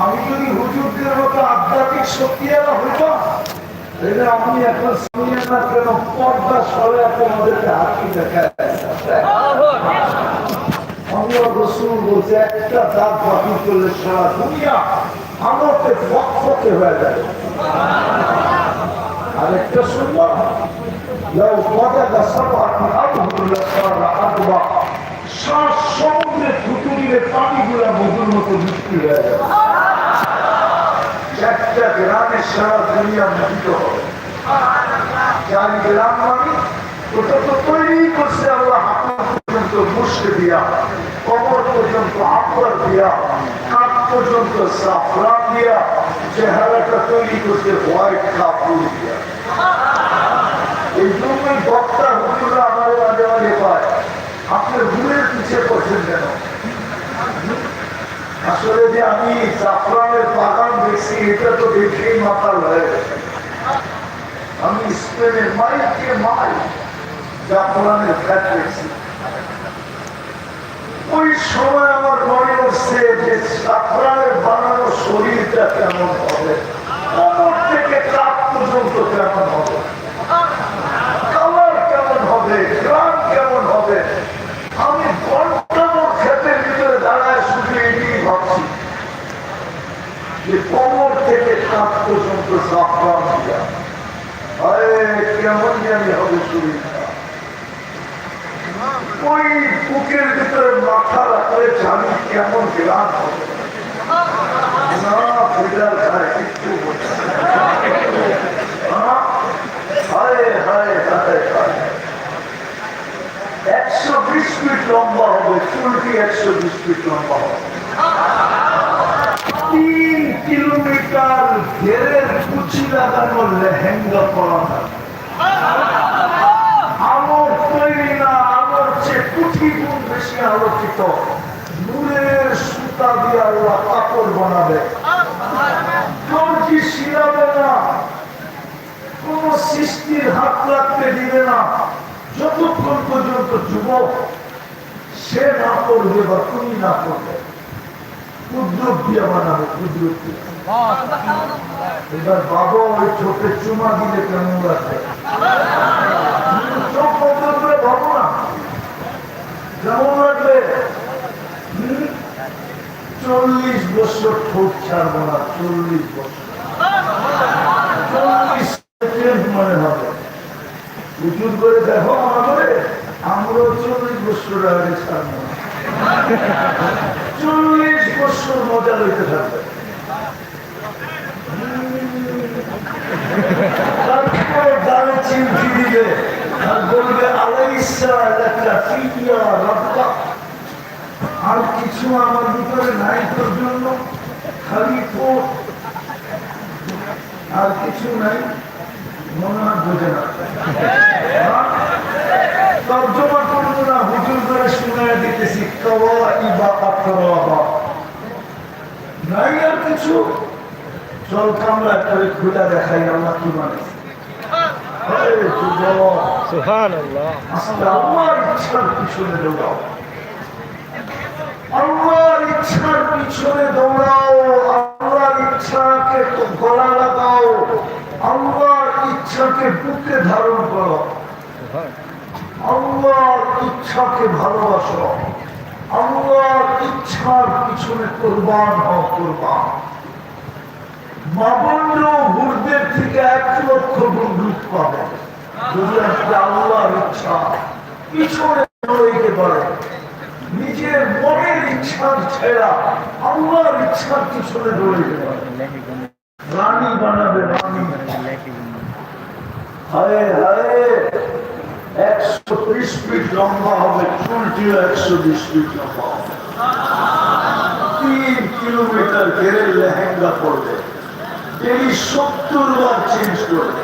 আমি যদি হুজুরদের মতো আধ্যাত্মিক শক্তি হইতাম আমি এখন শুনি না কেন পর্দা সরে তোমাদেরকে হাতি দেখা একটা দাঁত বাকি করলে সারা দুনিয়া আমাকে ফকফকে হয়ে যাবে আরেকটা শুনলাম لو وجد سبعة أبهر لصار أكبر শ্বাস সমুদ্রে ফুটুরিলে পানিগুলা মধুর মতো বৃষ্টি হয়ে যাবে একটা গ্রামের সারা দুনিয়া মোহিত হবে চার গ্রাম মানে ওটা তো তৈরি করছে আল্লাহ হাত পর্যন্ত মুসকে দিয়া কবর পর্যন্ত আপর দিয়া কাপ পর্যন্ত সাফরান দিয়া চেহারাটা তৈরি করছে হোয়াইট কাপড় দিয়া এই জন্যই বক্তা হুজুরা আমার মাঝে মাঝে পায় আপনার ভুলের পিছিয়ে করছেন কেন? আসলে যে আমি জাফরানের বাগান দেখছি, এটা তো দেখেই মাতাল হয়ে আমি স্পেনের মাইলকে মাইল জাফরানের ফ্ল্যাট দেখছি। ওই সময় আমার মনে হচ্ছে যে জাফরানের বানানো শরীরটা কেমন হবে? কোমর থেকে কাপ পর্যন্ত কেমন হবে কালার কেমন হবে গ্রাম কেমন হবে আমি ঘন্টামো ক্ষেতের ভিতরে দাঁড়ায় শুধু এটাই ভাবছি যে কোমর পর্যন্ত দিয়া। কেমন জানি হবে ওই বুকের ভিতরে মাথা রাখলে জানি কেমন গ্রাম হবে। না ফিরার খায় কিচ্ছু হায় একশো বিশ ফিট লম্বা হবে চুলটি একশো বিশ ফিট লম্বা হবে। তিন কিলোমিটার ঘেরের কুচি লাগানো লেহেঙ্গা পরানো আলোর তৈরি না, আলোর চেয়ে কুঠি গুণ বেশি আলোকিত। নূরের সুতা দিয়ে আল্লাহ কাপড় বানাবে। শিলাবে না। কোন সৃষ্টির হাত রাখতে দিবে না। যতক্ষণ পর্যন্ত যুবক সে না করবে বা তুমি না করবে কুদ্রুপ দিয়ে বানাবে কুদ্রুপ দিয়ে। এবার বাবা ওই চোখে চুমা দিলে কেমন লাগবে? চল্লিশ বছর ঠোঁট না, চল্লিশ বছর। মনে হবে। উঁচুর করে দেখো আমাদের আমরাও চল্লিশ বছর আগে ছাড়বো না। চল্লিশ বছর মজা লইতে থাকবে। দাঁড়ে চিমটি দিবে আর বলবে আলাইসা একটা আর কিছু আমার ভিতরে নাই তোর জন্য খালি পোট আর কিছু নাই মনে হয় বোঝে না তর্জমা করব না হুজুর করে শুনে দিতেছি কওয়া ইবা নাই আর কিছু চল কামলা করে খুলে দেখাই আল্লাহ কি মানে? আল্লাহর ইচ্ছার পিছনে দৌড়াও। আল্লাহর ইচ্ছার পিছনে দৌড়াও। আল্লাহর ইচ্ছাকে গলা লাগাও। আল্লাহর ইচ্ছাকে বুকে ধারণ করো। আল্লাহর ইচ্ছাকে ভালোবাসো। আল্লাহর ইচ্ছার পিছনে কোরবান হও কোরবান। মাবন্য ভূতদের থেকে এক লক্ষ গুণ রূপ পাবে। যদি আজকে আল্লাহর ইচ্ছা, পিছনে পারে নিজের মনের ইচ্ছার ছেড়া আল্লাহর ইচ্ছার পিছনে রইতে পারে রানী বানাবে রানী। হায় হায়, একশো ত্রিশ ফিট লম্বা হবে, চুলটিও একশো বিশ ফিট লম্বা হবে। তিন কিলোমিটার ঘেরে লেহেঙ্গা পড়বে তিনি সত্তর বার চেঞ্জ করবে।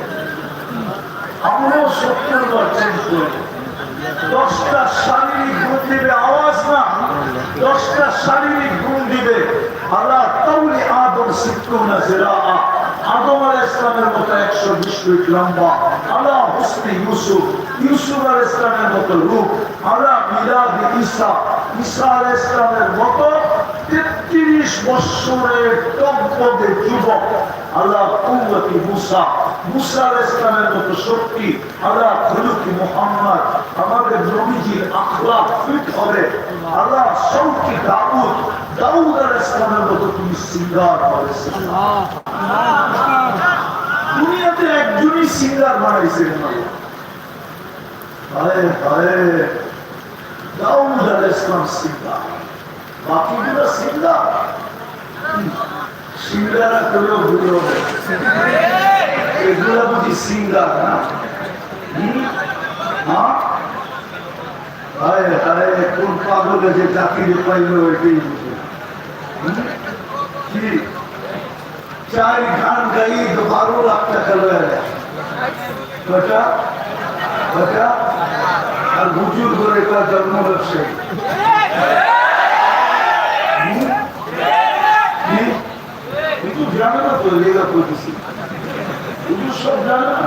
আমরাও সত্তর বার চেঞ্জ করব। দশটা শারীরিক গুণ দিবে, আওয়াজ না। দশটা শারীরিক গুণ দিবে। আল্লাহ তাউলি আদম সিদ্ধুনা জেরা আদম আল ইসলামের মতো একশো বিশ ফিট লম্বা। আলা হুসনে ইউসুফ। ইউসুফ আল ইসলামের মতো রূপ। আলা মিলাদ ঈসা। ঈসা আল ইসলামের মতো তেত্রিশ বৎসরের টকবগে যুবক, আল্লাহ কুমতি মুসা। মুসা ইসলামের মতো শক্তি, আল্লাহ খুলুকি মোহাম্মদ, আমাদের নবীজির আখলা ফিট হবে। আল্লাহ শৌকি দাউদ দাউদ আল ইসলামের মতো তুমি সিঙ্গার করেছে দুনিয়াতে একজনই সিঙ্গার বানাইছিলেন আল্লাহ হায় হায়, দাউদ আল ইসলাম সিঙ্গার। বাকিগুলো সিঙ্গার সিঙ্গারা করলেও ভুল হবে। এগুলো বুঝি সিঙ্গার না? হ্যাঁ? হায় হায় কোন পাগলে যে চাকরি পাইল এটাই কি? চার গান গাই তো বারো লাখ টাকা লয়ে কটা কটা আর হুজুর করে কয় জন্ম ব্যবসায়ী হুম? কি? কিন্তু জানে না তো লেগা করতেছি হুজুর সব জানে না?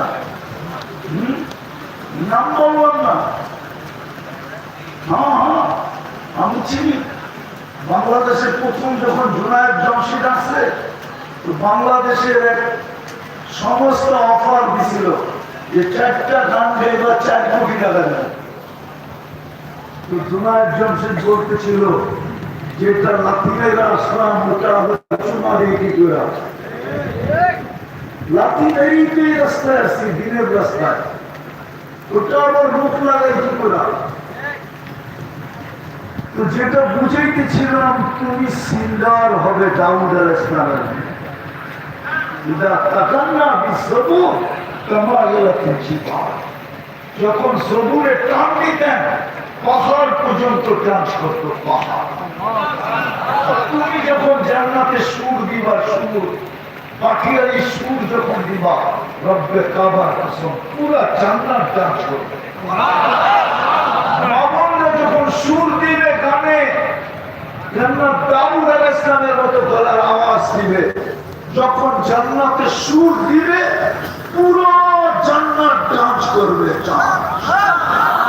নাম বললাম না। হ্যাঁ হ্যাঁ আমি চিনি। বাংলাদেশের প্রথম যখন আসছে বাংলাদেশের এক সমস্ত অফার দিছিল যে চারটা গান গাইবা চার কোটি টাকা তো জুনায়দ জমশিদ বলতেছিল যেটা লাতিনেরা আসলাম ওটা চুমা দিয়ে কি করে রাস্তায় আসছি, দিনের রাস্তায়। ওটা আবার রূপ লাগাই কি করে তো যেটা বুঝাইতেছিলাম, তুমি সিন্দার হবে দাউদ আল যখন সবুরে টান দিতেন পাহাড় পর্যন্ত ডান্স করত পাহাড় তুমি যখন জান্নাতে সুর দিবা, সুর সুর যখন দিবা, রব্বে কাবার পুরা জান্নাত সুর দিবে গলার আওয়াজ দিবে। যখন জান্নাতে সুর দিবে, পুরো জান্নাত ডান্স করবে ওই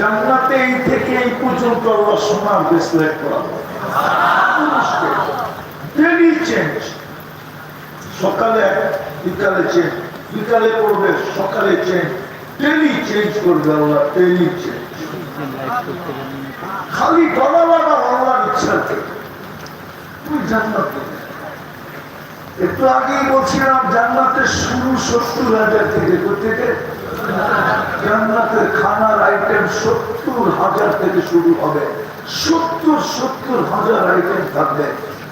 জান্নাতে এই থেকে এই পর্যন্ত করা। খালি গলা তুই জান্নাত। একটু আগেই বলছিলাম, জান্নাতের শুরু সত্তর হাজার থেকে থেকে জান্নাতের খানার আইটেম সত্তর হাজার থেকে শুরু হবে। সত্তর সত্তর হাজার আইটেম থাকবে।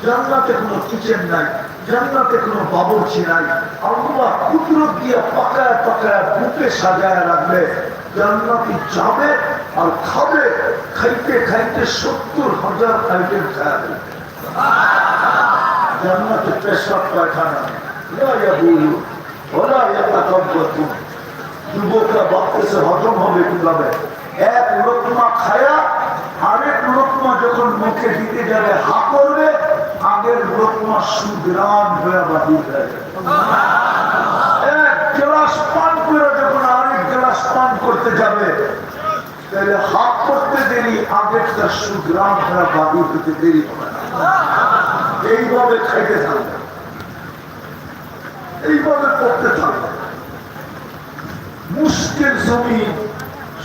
জান্নাতে কোনো কিচেন নাই, জান্নাতে কোনো বাবরচি নাই। আল্লাহ কুদরত দিয়ে পাকায় পাকায় বুকে সাজায় রাখবে। জান্নাতি যাবে আর খাবে। খাইতে খাইতে সত্তর হাজার আইটেম খায়। জান্নাতে পেশাব পায়খানা ওলা ইয়াতাকাব্বাতু। যুবকরা ভাবতেছে হজম হবে কীভাবে? এক লোকমা খায়া, আরেক লোকমা যখন মুখে দিতে যাবে, হা করবে, আগের লোকমা সুগ্রাম হয়ে বাহির এক গ্লাস পান করে যখন আরেক গ্লাস পান করতে যাবে, তাহলে হাত করতে দেরি, আগেরটা সুগ্রাম হয়ে বাহির হতে দেরি হবে এইভাবে খাইতে থাকবে। এইভাবে করতে থাকবে। মুশকিল জমি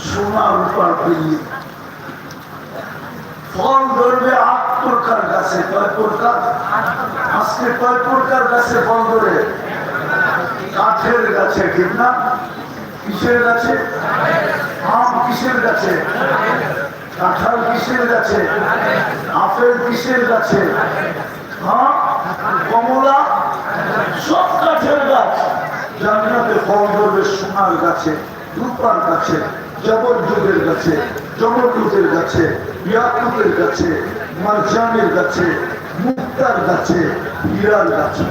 সোনার উপর পেয়ে ফল ধরবে আট প্রকার গাছে কয় প্রকার আজকে কয় প্রকার গাছে ফল ধরে? কাঠের গাছে, ঠিক না? কিসের গাছে? আম কিসের গাছে? কাঁঠাল কিসের গাছে? আপেল কিসের গাছে? হ্যাঁ? কমলা? সব কাঠের গাছ। জান্নাতে ফল ধরবে সোনার গাছে রূপার গাছে জবরদুতের কাছে জবরদুতের কাছে ইয়াকুতের কাছে মারজানের কাছে, মুক্তার কাছে, হীরার কাছে।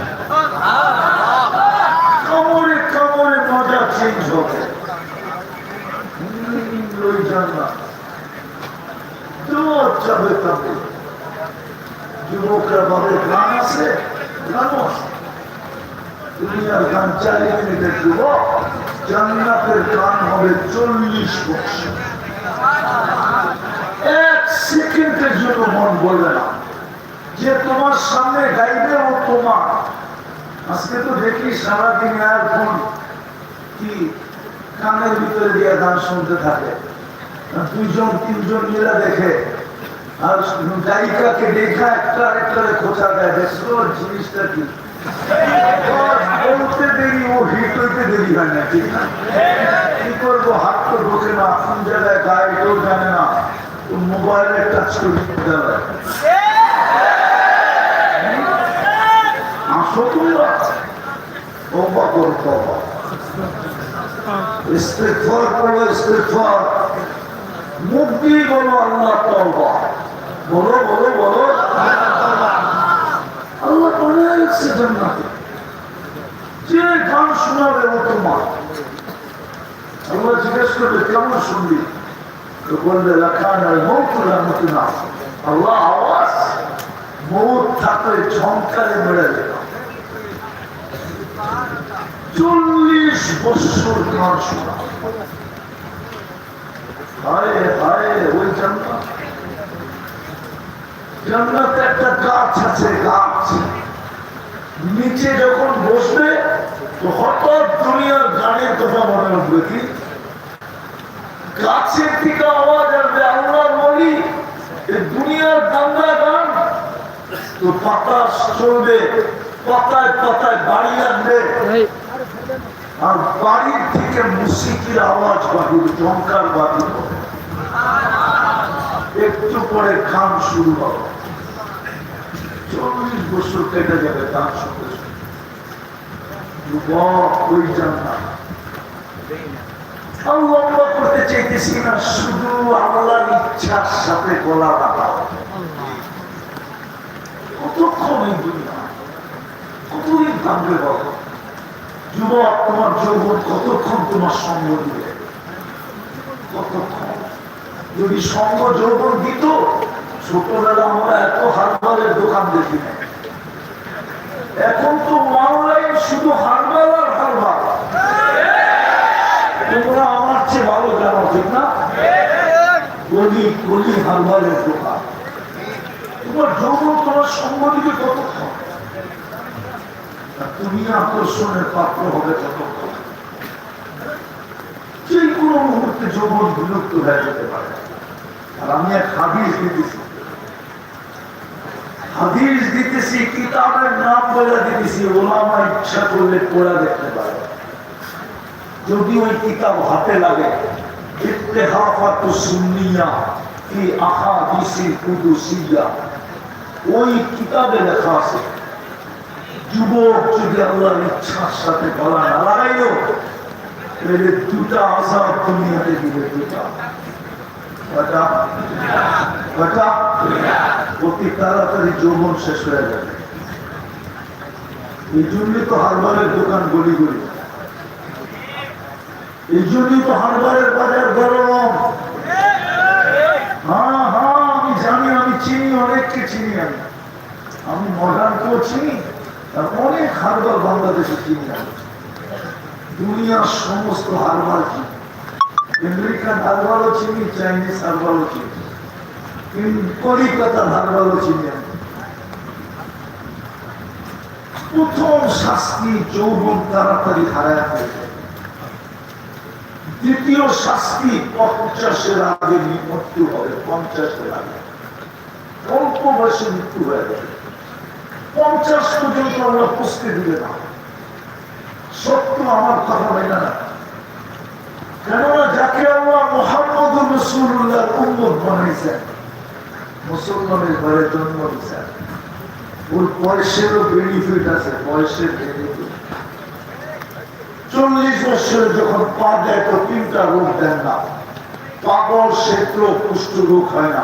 কামড়ে কামড়ে মজা চেঞ্জ হবে। যুবকরা বলে গান আছে? গান চালিয়ে মিনিটের যুবক জান্নাতের গান হবে চল্লিশ বছর। এক সেকেন্ডের জন্য মন বলবে না। যে তোমার সামনে গাইবে ও তোমার। আজকে তো দেখি সারাদিন আর ফোন কি কানের ভিতরে দিয়ে গান শুনতে থাকে। দুইজন, তিনজন মিলে দেখে। আর গায়িকাকে দেখা একটা একটা খোঁচা দেয় জিনিসটা কি? বলতে দেরি ও হিট দেরি হয় না, ঠিক না? কি করব? হাত তো ঢোকে না, কোন জায়গায় গায়ে কেউ জানে না। মোবাইলে টাচ করে দিয়ে বলো আল্লাহ বলো বলো বলো। আল্লাহ বানায় রাখছে জান্নাতে যে গান শোনাবে ও তোমার আল্লাহ জিজ্ঞেস করবে, কেমন শুনবি? তো বলবে লাখান না আল্লাহ আওয়াজ, মৌত থাকলে ঝঙ্কারে মেরে দেবে চল্লিশ বছর গান শোনা। হায় হায়, ওই জান্নাত জান্নাতে একটা গাছ আছে গাছ। নিচে যখন বসবে তো হঠাৎ দুনিয়ার গানের কথা মনে উঠবে কি? গাছের থেকে আওয়াজ আসবে আল্লাহ বলি দুনিয়ার গান্দা গান। তো পাতা চলবে পাতায় পাতায় বাড়ি আসবে। আর বাড়ির থেকে মুসিকির আওয়াজ বাহির জঙ্কার বাহির একটু পরে গান শুরু হবে। বছর কেটে যাবে গলা লাগাও কতক্ষণ তোমার যৌবন কতক্ষণ তোমার সঙ্গ দিবে? কতক্ষণ? যদি সঙ্গ যৌবন দিত, ছোটবেলা আমরা এত হারবালের দোকান দেখি না এখন তো অনলাইন শুধু হারবাল আর হারবাল তোমরা আমার চেয়ে ভালো জানো ঠিক না গলি গলি হারবালের দোকান তোমার তোমার কতক্ষণ? তুমি আকর্ষণের পাত্র হবে কতক্ষণ? যে কোনো মুহূর্তে যৌবন বিলুপ্ত হয়ে যেতে পারে। আর আমি এক হাদিস দিতেছি। হাদিস দিতেছি, কিতাবের নাম বলে দিতেছি, ওলামা ইচ্ছা করলে পড়া দেখতে পারে। যদি ওই কিতাব হাতে লাগে, ইত্তেহাফাতু সুন্নিয়া ফি আহাদিসিল কুদুসিয়া। ওই কিতাবে লেখা আছে, যুবক যদি আল্লাহর ইচ্ছার সাথে গলা না লাগাইল, তাহলে দুটা আজাব দুনিয়াতে দিবে, দুটা। অতি তাড়াতাড়ি যৌবন শেষ হয়ে যাবে। এই জন্যই তো হারবারের দোকান গলি গলি এই জন্যই তো হারবারের বাজার গরম। হ্যাঁ হ্যাঁ আমি জানি আমি চিনি অনেককে চিনি আমি। আমি মডার্নকেও চিনি, আর অনেক হারবার বাংলাদেশে চিনি আমি। দুনিয়ার সমস্ত হারবার চিনি। আমেরিকান হারবারও চিনি, চাইনিজ হারবারও চিনি। কলিকাতার হারবারও চিনি আমি। প্রথম শাস্তি যৌবন তাড়াতাড়ি হারায় ফেলে। দ্বিতীয় শাস্তি পঞ্চাশের আগে মৃত্যু হবে, পঞ্চাশের আগে। অল্প বয়সে মৃত্যু হয়ে যাবে পঞ্চাশ পর্যন্ত আমরা পুষতে দিবে না সত্য আমার কথা হয় না। কেননা যাকে আল্লাহ মোহাম্মদ রসুল্লাহ উম্মত বানাইছেন, মুসলমানের ঘরে জন্ম দিয়েছেন। ওর বয়সেরও বেনিফিট আছে, বয়সের বেনিফিট চল্লিশ বছরে যখন পা দেয় তো তিনটা রোগ দেন না। ক্ষেত্র কুষ্ঠ রোগ হয় না।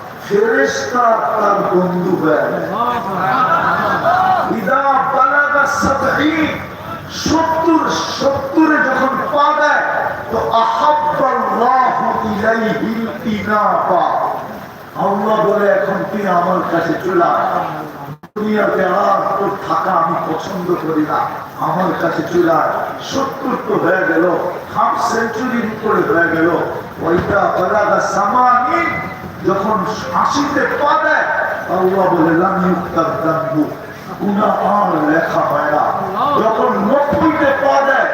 তার বন্ধু হয়ে যখন পা দেয়, তো আহাব্বাল্লাহু বলে, এখন তুই আমার কাছে চলে থাকা আমি পছন্দ করি না। আমার কাছে চলে। সত্তর তো হয়ে গেল, হাফ সেঞ্চুরির উপরে হয়ে গেল। ওইটা বালাগা সামানি যখন আশিতে পা দেয় আল্লাহ বলে আর লেখা হয় না। যখন নব্বইতে পা দেয়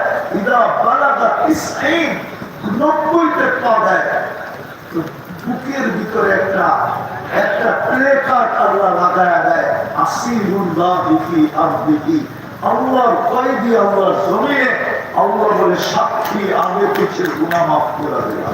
নব্বইতে পা দেয় বুকের ভিতরে একটা একটা দেয় আল্লাহ বলে, সাক্ষী আগে পিছের গুণা মাফ করে দিলাম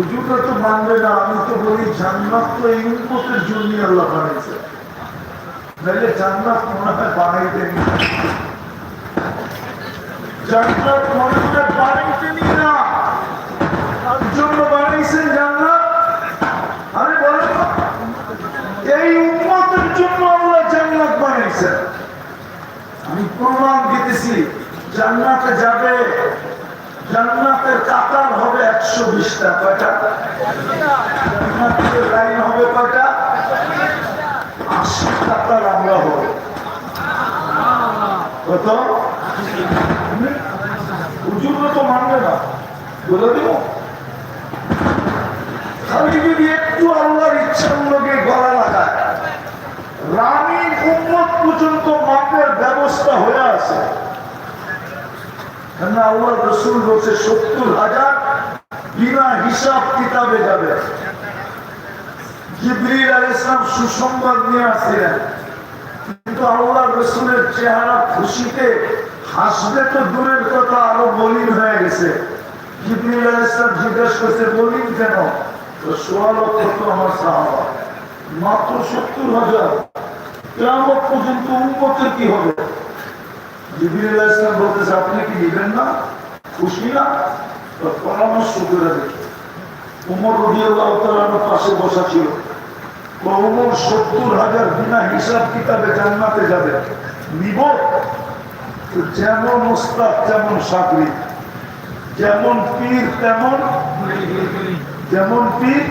হুজুরটা তো মানবে না, আমি তো বলি জান্নাত জন্য আল্লাহ বানাইছে। নাহলে জান্নাত মনে হয় বানাইতে জান্নাত আমি প্রমাণ দিতেছি, জান্নাতে যাবে জান্নাতের কাতার হবে একশো বিশটা। কয়টা? জান্নাতের লাইন হবে কয়টা? আশি কাতার আমরা হব। কত? হুজুর তো মানবে না। বলে দিব। খালি যদি একটু আল্লাহর ইচ্ছার লোকে গলা লাগায় রানী উন্মত পর্যন্ত মাপের ব্যবস্থা হয়ে আছে। খুশিতে হাসবে তো দূরের কথা, আরও মলিন হয়ে গেছে। জিবরিল আল ইসলাম জিজ্ঞেস করছে মলিন কেন? তো সোয়া আমার সাহাবা। মাত্র সত্তর হাজার। কেমন পর্যন্ত উন্মতের কি হবে? ইসলাম বলতেছে, আপনি কি না? খুশি না পরামর্শ করে উমর রবিউল্লাহ পাশে বসা ছিল। উমর, সত্তর হাজার বিনা হিসাব কিতাবে জান্নাতে যাবে। নিব? যেমন তেমন চাকরি যেমন পীর, তেমন যেমন পীর,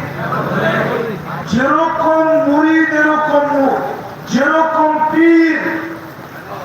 যেরকম মুরিদ, এরকম যেরকম পীর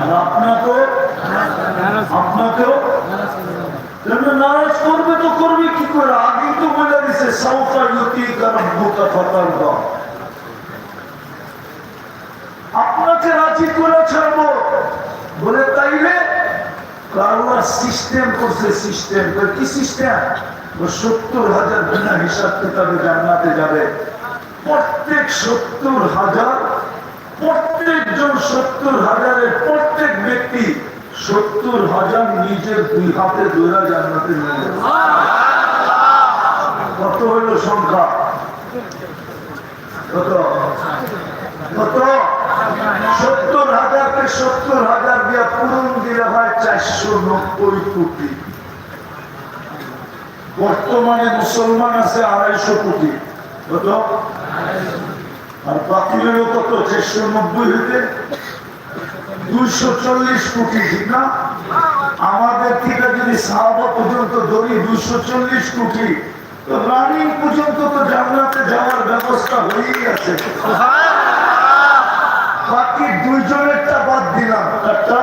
আর আপনাকেও আপনাকেও কেন নারাজ করবে তো করবে কি করে আগে তো বলে আপনাকে রাজি করে ছাড়বো বলে তাইলে কারোর সিস্টেম করছে সিস্টেম কি সিস্টেম সত্তর হাজার বিনা হিসাব কিতাবে জান্নাতে যাবে প্রত্যেক সত্তর হাজার প্রত্যেকজন সত্তর হাজারের প্রত্যেক ব্যক্তি সত্তর হাজার নিজের দুই হাতে দৈরা জান্নাতে নিয়ে কত হইল সংখ্যা? হয় বর্তমানে মুসলমান আছে আড়াইশো কোটি। কত? আর হইল কত চারশো নব্বই হইতে দুইশো চল্লিশ কোটি ঠিক না? আমাদের থেকে যদি সাহাবা পর্যন্ত ধরি দুইশো চল্লিশ কোটি বাদ দিলাম। একটা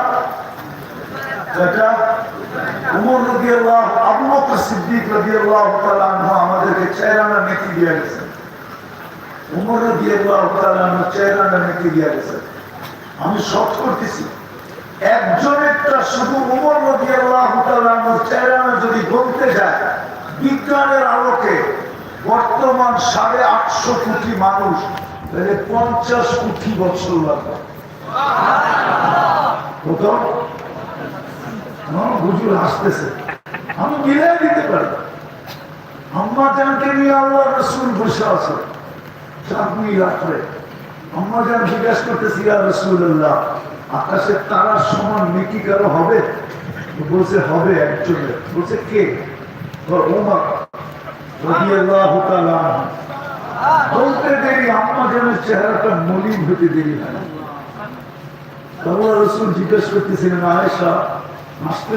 আমাদেরকে চেহারানা নেকি দিয়ে গেছে উমর আল্লাহ চেহারানা নেকি দিয়ে গেছে আমি শর্ট করতেছি, একজনেরটা শুধু উমর আল্লাহ চেহারানা যদি বলতে যায়, বিজ্ঞানের আলোকে বর্তমান সাড়ে আটশো কোটি মানুষ পঞ্চাশ কোটি বছর লাগবে। আমার হাসতেছে, আমি মিলাই দিতে পারি। আম্মা জানকে নিয়ে আল্লাহ রসুল বসে আছে। চাঁদনি রাত্রে আম্মা জান জিজ্ঞাসা করতেছি রসুল্লাহ তারার সমান নেকি কারও হবে? বলছে, হবে একজনের। বলছে, কে? চেহারাটা জিজ্ঞেস করতেছিলেন, আয়েশা, আসতে